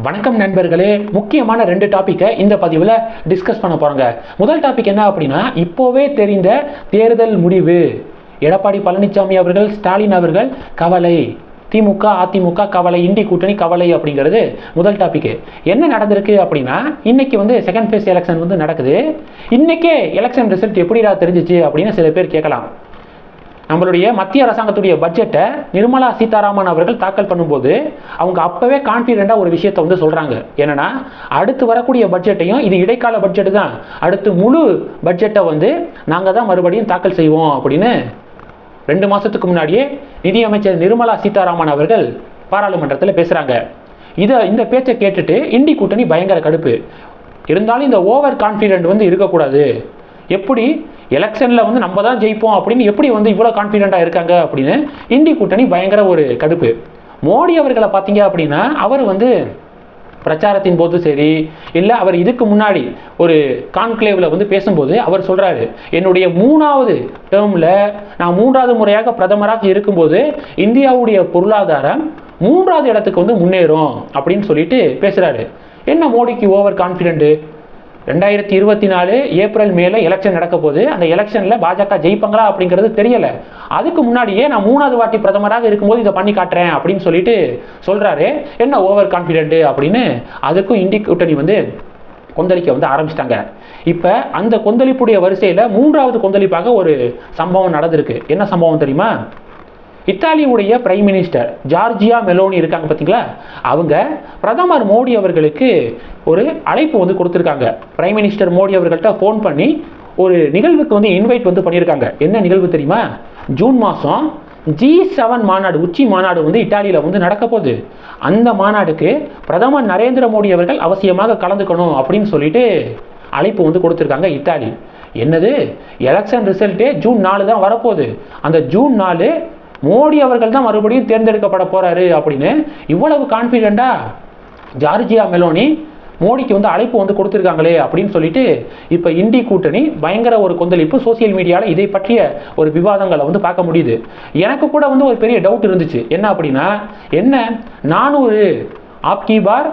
வணக்கம் நண்பர்களே முக்கியமான ரெண்டு டாப்பிக்கை இந்த பதிவில் டிஸ்கஸ் பண்ண போகிறோங்க முதல் டாபிக் என்ன அப்படின்னா இப்போவே தெரிந்த தேர்தல் முடிவு. எடப்பாடி பழனிசாமி அவர்கள் ஸ்டாலின் அவர்கள் கவலை. திமுக அதிமுக கவலை இண்டி கூட்டணி கவலை அப்படிங்கிறது முதல் டாப்பிக்கு என்ன நடந்திருக்கு அப்படின்னா இன்னைக்கு வந்து செகண்ட் ஃபேஸ் எலெக்ஷன் வந்து நடக்குது. இன்னைக்கே எலெக்ஷன் ரிசல்ட் எப்படிடா தெரிஞ்சிச்சு அப்படின்னு சில பேர் கேட்கலாம். நம்மளுடைய மத்திய அரசாங்கத்துடைய பட்ஜெட்டை நிர்மலா சீதாராமன் அவர்கள் தாக்கல் பண்ணும்போது அவங்க அப்பவே கான்ஃபிடென்ட்டாக ஒரு விஷயத்தை வந்து சொல்கிறாங்க என்னன்னா அடுத்து வரக்கூடிய பட்ஜெட்டையும் இது இடைக்கால பட்ஜெட் தான். அடுத்து முழு பட்ஜெட்டை வந்து நாங்கள் தான் மறுபடியும் தாக்கல் செய்வோம் அப்படின்னு ரெண்டு மாதத்துக்கு முன்னாடியே நிதியமைச்சர் நிர்மலா சீதாராமன் அவர்கள் பாராளுமன்றத்தில் பேசுகிறாங்க இதை இந்த பேச்சை கேட்டுட்டு இண்டி கூட்டணி பயங்கர கடுப்பு. இருந்தாலும் இந்த ஓவர் கான்ஃபிடென்ட் வந்து இருக்கக்கூடாது. எப்படி? எலெக்ஷனில் வந்து நம்ம தான் ஜெயிப்போம் அப்படின்னு எப்படி வந்து இவ்வளோ கான்ஃபிடென்ட்டாக இருக்காங்க அப்படின்னு இண்டி கூட்டணி பயங்கர ஒரு கடுப்பு. மோடி அவர்களை பார்த்தீங்க அப்படின்னா அவர் வந்து பிரச்சாரத்தின் போது சரி இல்லை அவர் இதுக்கு முன்னாடி ஒரு கான்க்ளேவில் வந்து பேசும்போது அவர் சொல்கிறாரு என்னுடைய மூணாவது டேர்மில் நான் மூன்றாவது முறையாக பிரதமராக இருக்கும்போது இந்தியாவுடைய பொருளாதாரம் மூன்றாவது இடத்துக்கு வந்து முன்னேறும் அப்படின்னு சொல்லிட்டு பேசுகிறாரு என்ன மோடிக்கு ஓவர் கான்ஃபிடென்ட்டு ரெண்டாயிரத்தி இருபத்தி நாலு ஏப்ரல் மேல எலெக்ஷன் நடக்க போது அந்த எலெக்ஷனில் பாஜக ஜெயிப்பாங்களா அப்படிங்கிறது தெரியல. அதுக்கு முன்னாடியே நான் மூணாவது வாட்டி பிரதமராக இருக்கும்போது இதை பண்ணி காட்டுறேன் அப்படின்னு சொல்லிட்டு சொல்கிறாரு என்ன ஓவர் கான்ஃபிடென்ட் அப்படின்னு அதுக்கும் இண்டி கூட்டணி வந்து கொந்தளிக்க வந்து ஆரம்பிச்சிட்டாங்க. இப்போ அந்த கொந்தளிப்புடைய வரிசையில் மூன்றாவது கொந்தளிப்பாக ஒரு சம்பவம் நடந்திருக்கு. என்ன சம்பவம் தெரியுமா? இத்தாலியுடைய பிரைம் மினிஸ்டர் ஜார்ஜியா மெலோனி இருக்காங்க பார்த்தீங்களா? அவங்க பிரதமர் மோடி அவர்களுக்கு ஒரு அழைப்பு வந்து கொடுத்துருக்காங்க. பிரைம் மினிஸ்டர் மோடி அவர்கள்ட்ட ஃபோன் பண்ணி ஒரு நிகழ்வுக்கு வந்து இன்வைட் வந்து பண்ணியிருக்காங்க. என்ன நிகழ்வு தெரியுமா? ஜூன் மாதம் ஜி செவன் மாநாடு உச்சி மாநாடு வந்து இட்டாலியில் வந்து நடக்க போகுது. அந்த மாநாடுக்கு பிரதமர் நரேந்திர மோடி அவர்கள் அவசியமாக கலந்துக்கணும் அப்படின்னு சொல்லிட்டு அழைப்பு வந்து கொடுத்துருக்காங்க இத்தாலி. என்னது? எலெக்ஷன் ரிசல்ட்டே ஜூன் நாலு தான் வரப்போகுது. அந்த ஜூன் நாலு மோடி அவர்கள் தான் மறுபடியும் தேர்ந்தெடுக்கப்பட போகிறாரு அப்படின்னு இவ்வளவு கான்ஃபிடெண்ட்டாக ஜார்ஜியா மெலோனி மோடிக்கு வந்து அழைப்பு வந்து கொடுத்துருக்காங்களே அப்படின்னு சொல்லிட்டு இப்போ இண்டி கூட்டணி பயங்கர ஒரு கொந்தளிப்பு சோசியல் மீடியாவில் இதை பற்றிய ஒரு விவாதங்களை வந்து பார்க்க முடியுது. எனக்கு கூட வந்து ஒரு பெரிய டவுட் இருந்துச்சு. என்ன அப்படின்னா என்ன? நானூறு ஆப்கி பார்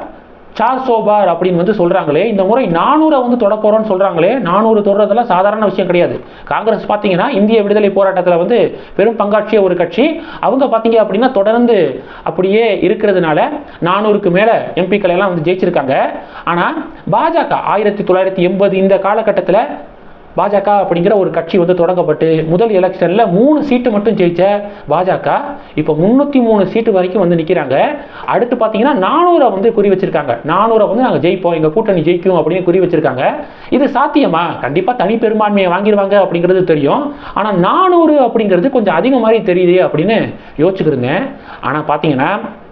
சார் சோபார் அப்படின்னு வந்து சொல்கிறாங்களே இந்த முறை நானூறை வந்து தொட போகிறோம்னு சொல்கிறாங்களே நானூறு தொடுறதெல்லாம் சாதாரண விஷயம் கிடையாது. காங்கிரஸ் பார்த்தீங்கன்னா இந்திய விடுதலை போராட்டத்தில் வந்து பெரும் பங்காற்றிய ஒரு கட்சி. அவங்க பார்த்தீங்க அப்படின்னா தொடர்ந்து அப்படியே இருக்கிறதுனால நானூறுக்கு மேலே எம்பிக்கள் எல்லாம் வந்து ஜெயிச்சிருக்காங்க. ஆனால் பாஜக ஆயிரத்தி தொள்ளாயிரத்தி எண்பது இந்த காலகட்டத்தில் பாஜக அப்படிங்கிற ஒரு கட்சி வந்து தொடங்கப்பட்டு முதல் எலெக்ஷனில் மூணு சீட்டு மட்டும் ஜெயிச்ச பாஜக இப்போ முந்நூற்றி மூணு சீட்டு வரைக்கும் வந்து நிற்கிறாங்க அடுத்து பார்த்தீங்கன்னா நானூறை வந்து குறி வச்சிருக்காங்க. நானூறை வந்து நாங்கள் ஜெயிப்போம் எங்கள் கூட்டணி ஜெயிக்கும் அப்படின்னு குறி வச்சிருக்காங்க. இது சாத்தியமா? கண்டிப்பாக தனி பெரும்பான்மையை வாங்கிடுவாங்க அப்படிங்கிறது தெரியும். ஆனால் நானூறு அப்படிங்கிறது கொஞ்சம் அதிகம் மாதிரி தெரியுது அப்படின்னு யோசிச்சுக்கிருங்க. ஆனால் பார்த்தீங்கன்னா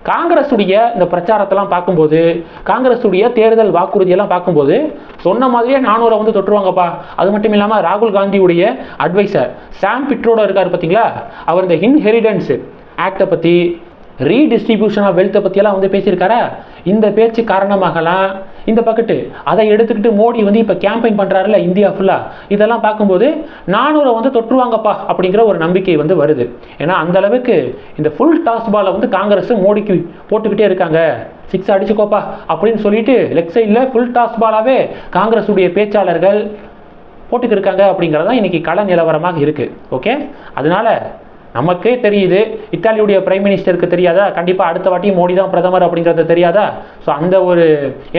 காங்கிரஸுடைய இந்த பிரச்சாரத்தெல்லாம் பார்க்கும்போது காங்கிரஸுடைய தேர்தல் வாக்குறுதியெல்லாம் பார்க்கும்போது சொன்ன மாதிரியே நானூறை வந்து தொட்டுருவாங்கப்பா. அது மட்டும் இல்லாமல் ராகுல் காந்தியுடைய அட்வைசர் சாம் பிட்ரோட இருக்கார் பார்த்தீங்களா? அவர் இந்த இன்ஹெரிடன்ஸ் ஆக்டை பற்றி ரீடிஸ்ட்ரிபியூஷன் ஆஃப் வெல்த்தை பற்றியெல்லாம் வந்து பேசியிருக்காரா? இந்த பேச்சு காரணமாகலாம் இந்த பக்கத்து அதை எடுத்துக்கிட்டு மோடி வந்து இப்போ கேம்பெயின் பண்ணுறாருல இந்தியா ஃபுல்லாக இதெல்லாம் பார்க்கும்போது நானூரை வந்து தொற்றுவாங்கப்பா அப்படிங்கிற ஒரு நம்பிக்கை வந்து வருது. ஏன்னா அந்த அளவுக்கு இந்த ஃபுல் டாஸ் பாலை வந்து காங்கிரஸ் மோடிக்கு போட்டுக்கிட்டே இருக்காங்க. சிக்ஸ் அடிச்சுக்கோப்பா அப்படின்னு சொல்லிட்டு லெக் சைடில் ஃபுல் டாஸ் பாலாகவே காங்கிரஸுடைய பேச்சாளர்கள் போட்டுக்கிருக்காங்க அப்படிங்கிறது தான் இன்றைக்கி கள நிலவரமாக இருக்குது ஓகே அதனால் நமக்கே தெரியுது. இத்தாலியுடைய பிரைம் மினிஸ்டருக்கு தெரியாதா? கண்டிப்பாக அடுத்த வாட்டி மோடி தான் பிரதமர் அப்படிங்கிறது தெரியாதா? ஸோ அந்த ஒரு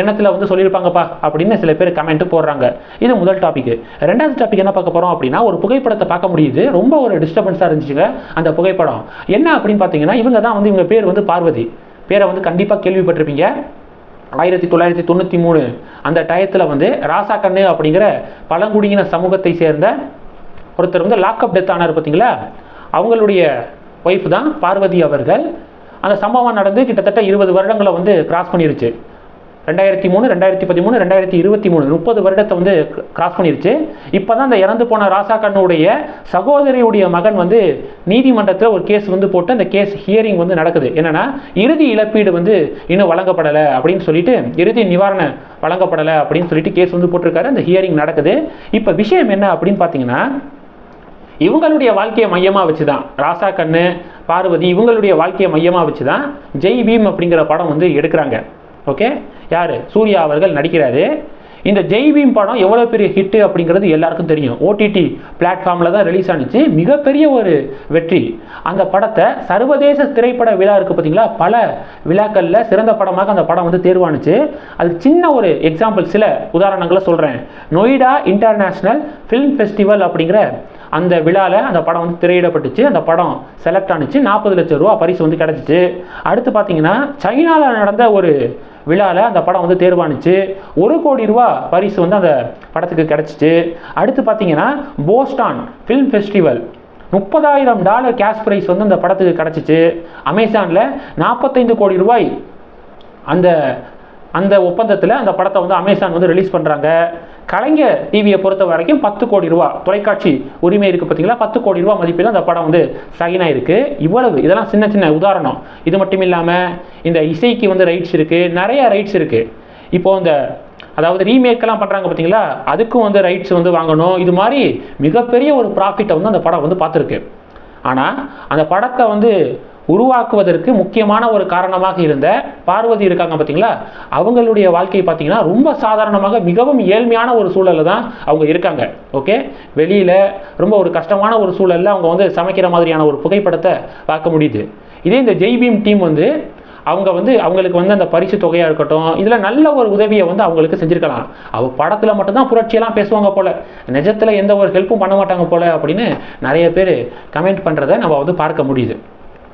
எண்ணத்தில் வந்து சொல்லியிருப்பாங்கப்பா அப்படின்னு சில பேர் கமெண்ட் போடுறாங்க. இது முதல் டாபிக் ரெண்டாவது டாபிக் என்ன பார்க்க போகிறோம் அப்படின்னா ஒரு புகைப்படத்தை பார்க்க முடியுது. ரொம்ப ஒரு டிஸ்டர்பன்ஸாக இருந்துச்சுங்க அந்த புகைப்படம். என்ன அப்படின்னு பார்த்தீங்கன்னா இவங்க தான் வந்து இவங்க பேர் வந்து பார்வதி. பேரை வந்து கண்டிப்பாக கேள்விப்பட்டிருப்பீங்க. ஆயிரத்தி தொள்ளாயிரத்தி தொண்ணூற்றி மூணு. அந்த டயத்தில் வந்து ராசா கண்ணு அப்படிங்கிற பழங்குடியின சமூகத்தை சேர்ந்த ஒருத்தர் வந்து லாக்அப் டெத் ஆனார் பார்த்தீங்களா? அவங்களுடைய ஒய்ஃப் தான் பார்வதி அவர்கள். அந்த சம்பவம் நடந்து கிட்டத்தட்ட இருபது வருடங்களை வந்து கிராஸ் பண்ணிருச்சு. ரெண்டாயிரத்தி மூணு ரெண்டாயிரத்தி பதிமூணு ரெண்டாயிரத்தி இருபத்தி மூணு முப்பது வருடத்தை வந்து கிராஸ் பண்ணிருச்சு. இப்போ தான் அந்த இறந்து போன ராசா கண்ணுடைய சகோதரியுடைய மகன் வந்து நீதிமன்றத்தில் ஒரு கேஸ் வந்து போட்டு அந்த கேஸ் ஹியரிங் வந்து நடக்குது. என்னென்னா இறுதி இழப்பீடு வந்து இன்னும் வழங்கப்படலை அப்படின்னு சொல்லிட்டு இறுதி நிவாரண வழங்கப்படலை அப்படின்னு சொல்லிட்டு கேஸ் வந்து போட்டிருக்காரு. அந்த ஹியரிங் நடக்குது. இப்போ விஷயம் என்ன அப்படின்னு பார்த்தீங்கன்னா இவங்களுடைய வாழ்க்கையை மையமாக வச்சு தான் ராசா கண்ணு பார்வதி இவங்களுடைய வாழ்க்கையை மையமாக வச்சு தான் ஜெய் பீம் அப்படிங்கிற படம் வந்து எடுக்கிறாங்க. ஓகே? யார்? சூர்யா அவர்கள் நடிக்கிறாரு. இந்த ஜெய்பீம் படம் எவ்வளோ பெரிய ஹிட்டு அப்படிங்கிறது எல்லாருக்கும் தெரியும். ஓடிடி பிளாட்ஃபார்மில் தான் ரிலீஸ் ஆனிச்சு. மிகப்பெரிய ஒரு வெற்றி. அந்த படத்தை சர்வதேச திரைப்பட விழா இருக்குது பார்த்தீங்களா பல விழாக்களில் சிறந்த படமாக அந்த படம் வந்து தேர்வானுச்சு அது சின்ன ஒரு எக்ஸாம்பிள் சில உதாரணங்களை சொல்கிறேன் நொய்டா இன்டர்நேஷ்னல் ஃபிலிம் ஃபெஸ்டிவல் அப்படிங்கிற அந்த விழாவில் அந்த படம் வந்து திரையிடப்பட்டுச்சு. அந்த படம் செலக்ட் ஆனிச்சு. நாற்பது லட்சம் ரூபா பரிசு வந்து கிடச்சிச்சு. அடுத்து பார்த்தீங்கன்னா சைனாவில் நடந்த ஒரு விழாவில் அந்த படம் வந்து தேர்வானுச்சு. ஒரு கோடி ரூபா பரிசு வந்து அந்த படத்துக்கு கிடச்சிச்சு. அடுத்து பார்த்தீங்கன்னா போஸ்டான் ஃபிலிம் ஃபெஸ்டிவல் முப்பதாயிரம் டாலர் கேஷ் ப்ரைஸ் வந்து அந்த படத்துக்கு கிடச்சிச்சு. அமேசானில் நாற்பத்தைந்து கோடி ரூபாய் அந்த அந்த ஒப்பந்தத்தில் அந்த படத்தை வந்து அமேசான் வந்து ரிலீஸ் பண்ணுறாங்க கலைஞர் டிவியை பொறுத்த வரைக்கும் பத்து கோடி ரூபா. தொலைக்காட்சி உரிமை இருக்குது பார்த்தீங்களா? பத்து கோடி ரூபா மதிப்பில் அந்த படம் வந்து சைன் ஆயிருக்கு இவ்வளவு. இதெல்லாம் சின்ன சின்ன உதாரணம். இது மட்டும் இல்லாமல் இந்த இசைக்கு வந்து ரைட்ஸ் இருக்குது நிறைய ரைட்ஸ் இருக்குது இப்போ இந்த அதாவது ரீமேக்கெல்லாம் பண்ணுறாங்க பார்த்தீங்களா? அதுக்கும் வந்து ரைட்ஸ் வந்து வாங்கணும். இது மாதிரி மிகப்பெரிய ஒரு ப்ராஃபிட்டை வந்து அந்த படம் வந்து பார்த்துருக்கு. ஆனால் அந்த படத்தை வந்து உருவாக்குவதற்கு முக்கியமான ஒரு காரணமாக இருந்த பார்வதி இருக்காங்க பார்த்தீங்களா அவங்களுடைய வாழ்க்கை பார்த்தீங்கன்னா ரொம்ப சாதாரணமாக மிகவும் ஏழ்மையான ஒரு சூழலில் தான் அவங்க இருக்காங்க. ஓகே வெளியில் ரொம்ப ஒரு கஷ்டமான ஒரு சூழலில் அவங்க வந்து சமைக்கிற மாதிரியான ஒரு புகைப்படத்தை பார்க்க முடியுது. இதே இந்த ஜெய்பீம் டீம் வந்து அவங்க வந்து அவங்களுக்கு வந்து அந்த பரிசு தொகையாக இருக்கட்டும் இதில் நல்ல ஒரு உதவியை வந்து அவங்களுக்கு செஞ்சுருக்கலாம். அவள் படத்தில் மட்டும்தான் புரட்சியெல்லாம் பேசுவாங்க போல். நிஜத்தில் எந்த ஒரு ஹெல்ப்பும் பண்ண மாட்டாங்க போல் அப்படின்னு நிறைய பேர் கமெண்ட் பண்ணுறதை நம்ம வந்து பார்க்க முடியுது.